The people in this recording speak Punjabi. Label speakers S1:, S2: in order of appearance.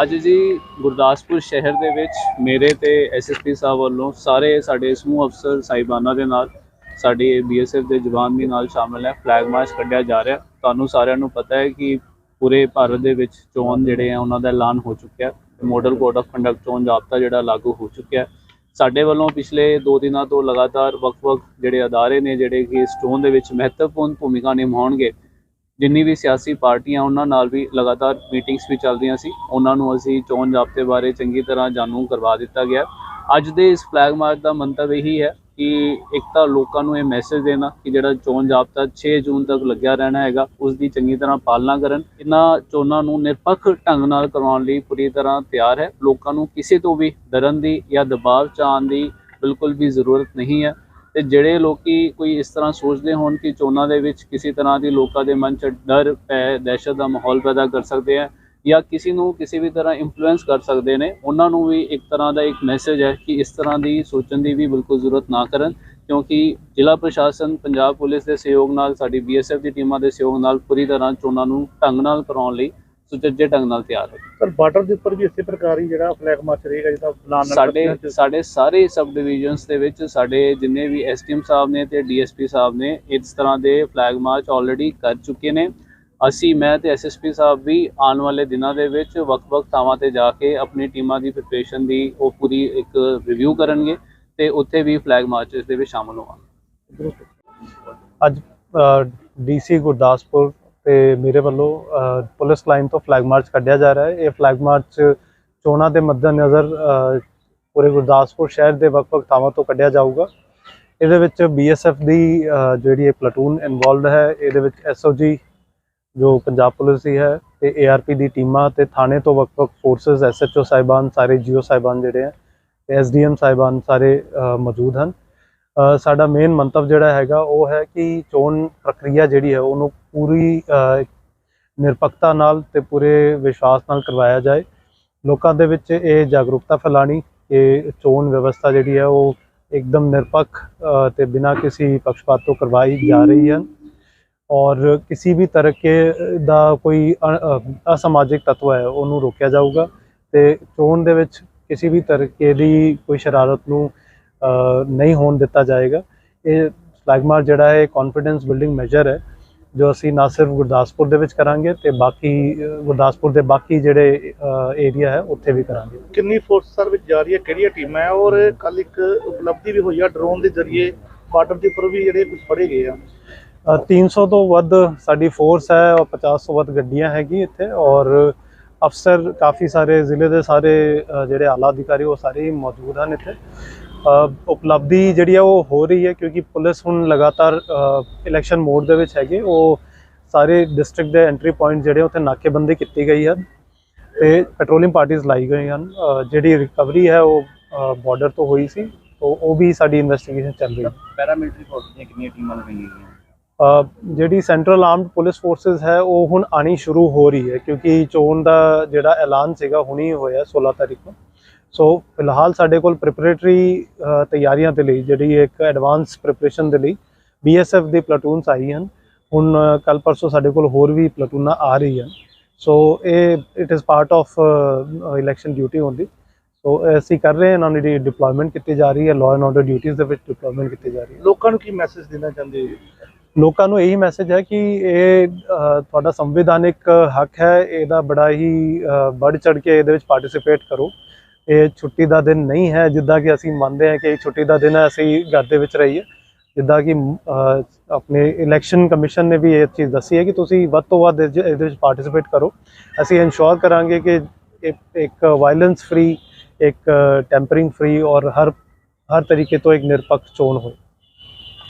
S1: ਅੱਜ ਜੀ ਗੁਰਦਾਸਪੁਰ ਸ਼ਹਿਰ ਦੇ ਵਿੱਚ ਮੇਰੇ ਤੇ ਐਸਐਸਪੀ ਸਾਹਿਬ ਵੱਲੋਂ ਸਾਰੇ ਸਾਡੇ ਸਮੂਹ ਅਫਸਰ ਸਾਹਿਬਾਨਾਂ ਦੇ ਨਾਲ, ਸਾਡੇ ਬੀਐਸਐਫ ਦੇ ਜਵਾਨ ਵੀ ਨਾਲ ਸ਼ਾਮਲ ਹੈ। ਫਲੈਗ ਮਾਰਚ ਕੱਢਿਆ ਜਾ ਰਿਹਾ। ਤੁਹਾਨੂੰ ਸਾਰਿਆਂ ਨੂੰ ਪਤਾ ਹੈ ਕਿ ਪੂਰੇ ਭਾਰਤ ਦੇ ਵਿੱਚ ਚੋਣ ਜਿਹੜੇ ਆ, ਉਹਨਾਂ ਦਾ ਐਲਾਨ ਹੋ ਚੁੱਕਿਆ ਮੋਡਲ ਕੋਡ ਆਫ ਕੰਡਕਟ ਚੋਣ ਜਾਬਤਾ ਜਿਹੜਾ ਲਾਗੂ ਹੋ ਚੁੱਕਿਆ ਸਾਡੇ ਵੱਲੋਂ ਪਿਛਲੇ 2 ਦਿਨਾਂ ਤੋਂ ਲਗਾਤਾਰ ਵੱਖ-ਵੱਖ ਜਿਹੜੇ ਅਦਾਰੇ ਨੇ, ਜਿਹੜੇ ਕਿ ਇਸ ਚੋਣ ਦੇ ਵਿੱਚ ਮਹੱਤਵਪੂਰਨ ਭੂਮਿਕਾ ਨਿਭਾਉਣਗੇ ਜਿੰਨੀ ਵੀ ਸਿਆਸੀ ਪਾਰਟੀਆਂ ਉਹਨਾਂ ਨਾਲ ਵੀ ਲਗਾਤਾਰ ਮੀਟਿੰਗਸ ਵੀ ਚੱਲ ਰਹੀਆਂ ਸੀ, ਉਹਨਾਂ ਨੂੰ ਅਸੀਂ ਚੋਣ ਜ਼ਾਬਤੇ ਬਾਰੇ ਚੰਗੀ ਤਰ੍ਹਾਂ ਜਾਣੂ ਕਰਵਾ ਦਿੱਤਾ ਗਿਆ। ਅੱਜ ਦੇ ਇਸ ਫਲੈਗ ਮਾਰਚ ਦਾ ਮੰਤਵ ਇਹੀ ਹੈ ਕਿ ਇੱਕ ਤਾਂ ਲੋਕਾਂ ਨੂੰ ਇਹ ਮੈਸੇਜ ਦੇਣਾ ਕਿ ਜਿਹੜਾ ਚੋਣ ਜ਼ਾਬਤਾ 6 ਜੂਨ ਤੱਕ ਲੱਗਿਆ ਰਹਿਣਾ ਹੈਗਾ ਉਸ ਦੀ ਚੰਗੀ ਤਰ੍ਹਾਂ ਪਾਲਣਾ ਕਰਨ। ਇਹਨਾਂ ਚੋਣਾਂ ਨੂੰ ਨਿਰਪੱਖ ਢੰਗ ਨਾਲ ਕਰਵਾਉਣ ਲਈ ਪੂਰੀ ਤਰ੍ਹਾਂ ਤਿਆਰ ਹੈ। ਲੋਕਾਂ ਨੂੰ ਕਿਸੇ ਤੋਂ ਵੀ ਡਰਨ ਦੀ ਜਾਂ ਦਬਾਅ ਚ ਆਉਣ ਦੀ ਬਿਲਕੁਲ ਵੀ ਜ਼ਰੂਰਤ ਨਹੀਂ ਹੈ। ਤੇ ਜਿਹੜੇ ਲੋਕੀ ਕੋਈ ਇਸ ਤਰ੍ਹਾਂ ਸੋਚਦੇ ਹੋਣ ਕਿ ਚੋਣਾਂ ਦੇ ਵਿੱਚ ਕਿਸੇ ਤਰ੍ਹਾਂ ਦੀ ਲੋਕਾਂ ਦੇ ਮਨ 'ਚ ਡਰ ਪੈ, ਦਹਿਸ਼ਤ ਦਾ ਮਾਹੌਲ ਪੈਦਾ ਕਰ ਸਕਦੇ ਆ ਜਾਂ ਕਿਸੇ ਨੂੰ ਕਿਸੇ ਵੀ ਤਰ੍ਹਾਂ ਇਨਫਲੂਐਂਸ ਕਰ ਸਕਦੇ ਨੇ, ਉਹਨਾਂ ਨੂੰ ਵੀ ਇੱਕ ਤਰ੍ਹਾਂ ਦਾ ਇੱਕ ਮੈਸੇਜ ਹੈ ਕਿ ਇਸ ਤਰ੍ਹਾਂ ਦੀ ਸੋਚਣ ਦੀ ਵੀ ਬਿਲਕੁਲ ਜ਼ਰੂਰਤ ਨਾ ਕਰਨ, ਕਿਉਂਕਿ ਜ਼ਿਲ੍ਹਾ ਪ੍ਰਸ਼ਾਸਨ, ਪੰਜਾਬ ਪੁਲਿਸ ਦੇ ਸਹਿਯੋਗ ਨਾਲ, ਸਾਡੀ ਬੀਐਸਐਫ ਦੀ ਟੀਮਾਂ ਦੇ ਸਹਿਯੋਗ ਨਾਲ ਪੂਰੀ ਤਰ੍ਹਾਂ ਚੋਣਾਂ ਨੂੰ ਢੰਗ ਨਾਲ ਕਰਾਉਣ ਲਈ ਸੁਚੱਜੇ ਢੰਗ ਨਾਲ ਤਿਆਰ ਹੈ
S2: ਸਰ ਬਾਰਡਰ ਦੇ ਉੱਪਰ ਵੀ ਇਸੇ ਪ੍ਰਕਾਰ ਹੀ ਜਿਹੜਾ ਫਲੈਗ ਮਾਰਚ ਰਹੇਗਾ ਜਿਹਦਾ ਪਲਾਨ
S1: ਸਾਡੇ ਸਾਡੇ ਸਾਰੇ ਸਬ ਡਿਵੀਜ਼ਨਸ ਦੇ ਵਿੱਚ ਸਾਡੇ ਜਿੰਨੇ ਵੀ ਐਸਟੀਐਮ ਸਾਹਿਬ ਨੇ ਤੇ ਡੀਐਸਪੀ ਸਾਹਿਬ ਨੇ ਇਸ ਤਰ੍ਹਾਂ ਦੇ ਫਲੈਗ ਮਾਰਚ ਆਲਰੇਡੀ ਕਰ ਚੁੱਕੇ ਨੇ। ਅਸੀਂ ਮੈਂ ਤੇ ਐਸਐਸਪੀ ਸਾਹਿਬ ਵੀ ਆਉਣ ਵਾਲੇ ਦਿਨਾਂ ਦੇ ਵਿੱਚ ਵੱਖ-ਵੱਖ ਥਾਵਾਂ ਤੇ ਜਾ ਕੇ ਆਪਣੀ ਟੀਮਾਂ ਦੀ ਪ੍ਰਿਪਰੇਸ਼ਨ ਦੀ ਉਹ ਪੂਰੀ ਇੱਕ ਰਿਵਿਊ ਕਰਨਗੇ ਤੇ ਉੱਥੇ ਵੀ ਫਲੈਗ ਮਾਰਚਸ ਦੇ ਵਿੱਚ ਸ਼ਾਮਲ ਹੋਵਾਂਗੇ।
S3: ਅੱਜ ਡੀਸੀ ਗੁਰਦਾਸਪੁਰ ਤੇ ਮੇਰੇ ਵੱਲੋਂ ਪੁਲਿਸ ਲਾਈਨ ਤੋਂ ਫਲੈਗ ਮਾਰਚ ਕੱਢਿਆ ਜਾ ਰਿਹਾ ਹੈ। ਇਹ ਫਲੈਗ ਮਾਰਚ ਚੋਣਾਂ ਦੇ ਮੱਦੇਨਜ਼ਰ ਪੂਰੇ ਗੁਰਦਾਸਪੁਰ ਸ਼ਹਿਰ ਦੇ ਵੱਖ-ਵੱਖ ਥਾਵਾਂ ਤੋਂ ਕੱਢਿਆ ਜਾਊਗਾ। ਇਹਦੇ ਵਿੱਚ ਬੀਐਸਐਫ ਦੀ ਜਿਹੜੀ ਇਹ ਪਲਟੂਨ ਇਨਵੋਲਡ ਹੈ, ਇਹਦੇ ਵਿੱਚ ਐਸਓਜੀ ਜੋ ਪੰਜਾਬ ਪੁਲਿਸ ਦੀ ਹੈ, ਤੇ ਏਆਰਪੀ ਦੀ ਟੀਮਾਂ ਤੇ ਥਾਣੇ ਤੋਂ ਵੱਖ-ਵੱਖ ਫੋਰਸਸ ਐਸਐਚਓ ਸਾਹਿਬਾਨ, ਸਾਰੇ ਜੀਓ ਸਾਹਿਬਾਨ ਜਿਹੜੇ ਹੈ, ਤੇ ਐਸਡੀਐਮ ਸਾਹਿਬਾਨ ਸਾਰੇ ਮੌਜੂਦ ਹਨ। ਸਾਡਾ ਮੇਨ ਮੰਤਵ ਜਿਹੜਾ ਹੈਗਾ ਉਹ ਹੈ ਕਿ ਚੋਣ ਪ੍ਰਕਿਰਿਆ ਜਿਹੜੀ ਹੈ ਉਹਨੂੰ ਪੂਰੀ ਨਿਰਪੱਖਤਾ ਨਾਲ ਤੇ ਪੂਰੇ ਵਿਸ਼ਵਾਸ ਨਾਲ ਕਰਵਾਇਆ ਜਾਏ। ਲੋਕਾਂ ਦੇ ਵਿੱਚ ਇਹ ਜਾਗਰੂਕਤਾ ਫੈਲਾਣੀ ਕਿ ਚੋਣ ਵਿਵਸਥਾ ਜਿਹੜੀ ਹੈ ਉਹ ਇੱਕਦਮ ਨਿਰਪੱਖ ਅ, ਤੇ ਬਿਨਾਂ ਕਿਸੇ ਪੱਖਪਾਤ ਤੋਂ ਕਰਵਾਈ ਜਾ ਰਹੀ ਹੈ। ਔਰ ਕਿਸੇ ਵੀ ਤਰ੍ਹਾਂ ਦਾ ਕੋਈ ਅ- ਅ- ਅਸਮਾਜਿਕ ਤੱਤਵ ਹੈ ਉਹਨੂੰ ਰੋਕਿਆ ਜਾਊਗਾ ਤੇ ਚੋਣ ਦੇ ਵਿੱਚ ਕਿਸੇ ਵੀ ਤਰ੍ਹਾਂ ਦੀ ਕੋਈ ਸ਼ਰਾਰਤ ਨੂੰ ਨਹੀਂ ਹੋਣ ਦਿੱਤਾ ਜਾਏਗਾ। ਇਹ ਫਲੈਗ ਮਾਰਚ ਜਿਹੜਾ ਹੈ ਕੌਨਫੀਡੈਂਸ ਬਿਲਡਿੰਗ ਮੈਜਰ ਹੈ ਜੋ ਅਸੀਂ ਨਾ ਸਿਰਫ ਗੁਰਦਾਸਪੁਰ ਦੇ ਵਿੱਚ ਕਰਾਂਗੇ ਤੇ ਬਾਕੀ ਗੁਰਦਾਸਪੁਰ ਦੇ ਬਾਕੀ ਜਿਹੜੇ ਏਰੀਆ ਹੈ ਉੱਥੇ ਵੀ ਕਰਾਂਗੇ।
S2: ਕਿੰਨੀ ਫੋਰਸ ਸਰ ਵਿੱਚ ਜਾ ਰਹੀ ਹੈ ਕਿਹੜੀਆਂ ਟੀਮਾਂ ਹੈ? ਔਰ ਕੱਲ ਇੱਕ ਉਪਲਬਧੀ ਵੀ ਹੋਈ ਆ ਡਰੋਨ ਦੇ ਜ਼ਰੀਏ ਬਾਰਡਰ ਦੇ ਉੱਪਰ ਵੀ ਜਿਹੜੇ ਕੁਝ ਫੜੇ ਗਏ ਆ।
S3: ਅ, 300 ਤੋਂ ਵੱਧ ਸਾਡੀ ਫੋਰਸ ਹੈ ਔਰ 50 ਤੋਂ ਵੱਧ ਗੱਡੀਆਂ ਹੈਗੀ ਇੱਥੇ। ਔਰ ਅਫਸਰ ਕਾਫੀ ਸਾਰੇ ਜ਼ਿਲ੍ਹੇ ਦੇ ਸਾਰੇ ਜਿਹੜੇ ਆਲਾ ਅਧਿਕਾਰੀ ਉਹ ਸਾਰੇ ਮੌਜੂਦ ਹਨ ਇੱਥੇ। ਉਪਲਬਧੀ ਜਿਹੜੀ ਹੈ ਉਹ ਹੋ ਰਹੀ ਹੈ ਕਿਉਂਕਿ ਪੁਲਿਸ ਹੁਣ ਲਗਾਤਾਰ ਇਲੈਕਸ਼ਨ ਮੋਡ ਦੇ ਵਿੱਚ ਹੈਗੇ। ਉਹ ਸਾਰੇ ਡਿਸਟ੍ਰਿਕਟ ਦੇ ਐਂਟਰੀ ਪੁਆਇੰਟ ਜਿਹੜੇ ਉੱਥੇ ਨਾਕੇਬੰਦੀ ਕੀਤੀ ਗਈ ਹੈ ਤੇ ਪੈਟਰੋਲਿੰਗ ਪਾਰਟੀਆਂ ਲਾਈ ਗਈਆਂ ਹਨ। ਜਿਹੜੀ ਰਿਕਵਰੀ ਹੈ ਉਹ ਬਾਰਡਰ ਤੋਂ ਹੋਈ ਸੀ। ਤੋਂ ਉਹ ਵੀ ਸਾਡੀ ਇਨਵੈਸਟੀਗੇਸ਼ਨ ਚੱਲ ਰਹੀ ਹੈ।
S4: ਪੈਰਾਮਿਲਟਰੀ ਫੋਰਸ ਦੀਆਂ ਕਿੰਨੀਆਂ ਟੀਮਾਂ ਲਗਾਈਆਂ ਗਈਆਂ
S3: ਜਿਹੜੀ ਸੈਂਟਰਲ ਆਰਮਡ ਪੁਲਿਸ ਫੋਰਸਸ ਹੈ ਉਹ ਹੁਣ ਆਣੀ ਸ਼ੁਰੂ ਹੋ ਰਹੀ ਹੈ ਕਿਉਂਕਿ ਚੋਣ ਦਾ ਜਿਹੜਾ ਐਲਾਨ ਸੀਗਾ ਹੁਣੀ ਹੋਇਆ 16 ਤਾਰੀਖ ਨੂੰ। ਸੋ ਫਿਲਹਾਲ ਸਾਡੇ ਕੋਲ ਪ੍ਰੀਪਰੇਟਰੀ ਤਿਆਰੀਆਂ ਦੇ ਲਈ ਜਿਹੜੀ ਇੱਕ ਐਡਵਾਂਸ ਪ੍ਰੀਪਰੇਸ਼ਨ ਦੇ ਲਈ ਬੀਐਸਐਫ ਦੀ ਪਲਟੂਨਸ ਆਈ ਹਨ। ਹੁਣ ਕੱਲ ਪਰਸੋਂ ਸਾਡੇ ਕੋਲ ਹੋਰ ਵੀ ਪਲਟੂਨਾਂ ਆ ਰਹੀ ਹਨ। ਸੋ ਇਹ it is part of election duty only so ਅਸੀਂ ਕਰ ਰਹੇ ਹਾਂ ਇਹਨਾਂ ਦੀ ਡਿਪਲੋਇਮੈਂਟ ਕੀਤੀ ਜਾ ਰਹੀ ਹੈ ਲਾਅ ਐਂਡ ਆਰਡਰ ਡਿਊਟੀਆਂ ਦੇ ਵਿੱਚ ਡਿਪਲੋਇਮੈਂਟ ਕੀਤੀ ਜਾ ਰਹੀ ਹੈ।
S2: ਲੋਕਾਂ ਨੂੰ ਕੀ ਮੈਸੇਜ ਦੇਣਾ ਚਾਹੁੰਦੇ
S3: ਲੋਕਾਂ ਨੂੰ ਇਹੀ ਮੈਸੇਜ ਹੈ ਕਿ ਇਹ ਤੁਹਾਡਾ ਸੰਵਿਧਾਨਿਕ ਹੱਕ ਹੈ ਇਹਦਾ ਬੜਾ ਹੀ ਵੱਧ ਚੜ ਕੇ ਇਹਦੇ ਵਿੱਚ ਪਾਰਟਿਸਿਪੇਟ ਕਰੋ। ਇਹ ਛੁੱਟੀ ਦਾ ਦਿਨ ਨਹੀਂ ਹੈ, ਜਿੱਦਾਂ ਕਿ ਅਸੀਂ ਮੰਨਦੇ ਹਾਂ ਕਿ ਇਹ ਛੁੱਟੀ ਦਾ ਦਿਨ ਹੈ, ਅਸੀਂ ਘਰ ਦੇ ਵਿੱਚ ਰਹੀਏ। ਜਿੱਦਾਂ ਕਿ ਆਪਣੇ ਇਲੈਕਸ਼ਨ ਕਮਿਸ਼ਨ ਨੇ ਵੀ ਇਹ ਚੀਜ਼ ਦੱਸੀ ਹੈ ਕਿ ਤੁਸੀਂ ਵੱਧ ਤੋਂ ਵੱਧ ਇਹਦੇ ਵਿੱਚ ਪਾਰਟਿਸਿਪੇਟ ਕਰੋ। ਅਸੀਂ ਇਨਸ਼ੋਰ ਕਰਾਂਗੇ ਕਿ ਇੱਕ- ਇੱਕ ਵਾਇਲੈਂਸ ਫ੍ਰੀ ਇੱਕ ਟੈਂਪਰਿੰਗ ਫ੍ਰੀ ਔਰ ਹਰ ਹਰ ਤਰੀਕੇ ਤੋਂ ਇੱਕ ਨਿਰਪੱਖ ਚੋਣ ਹੋਏ।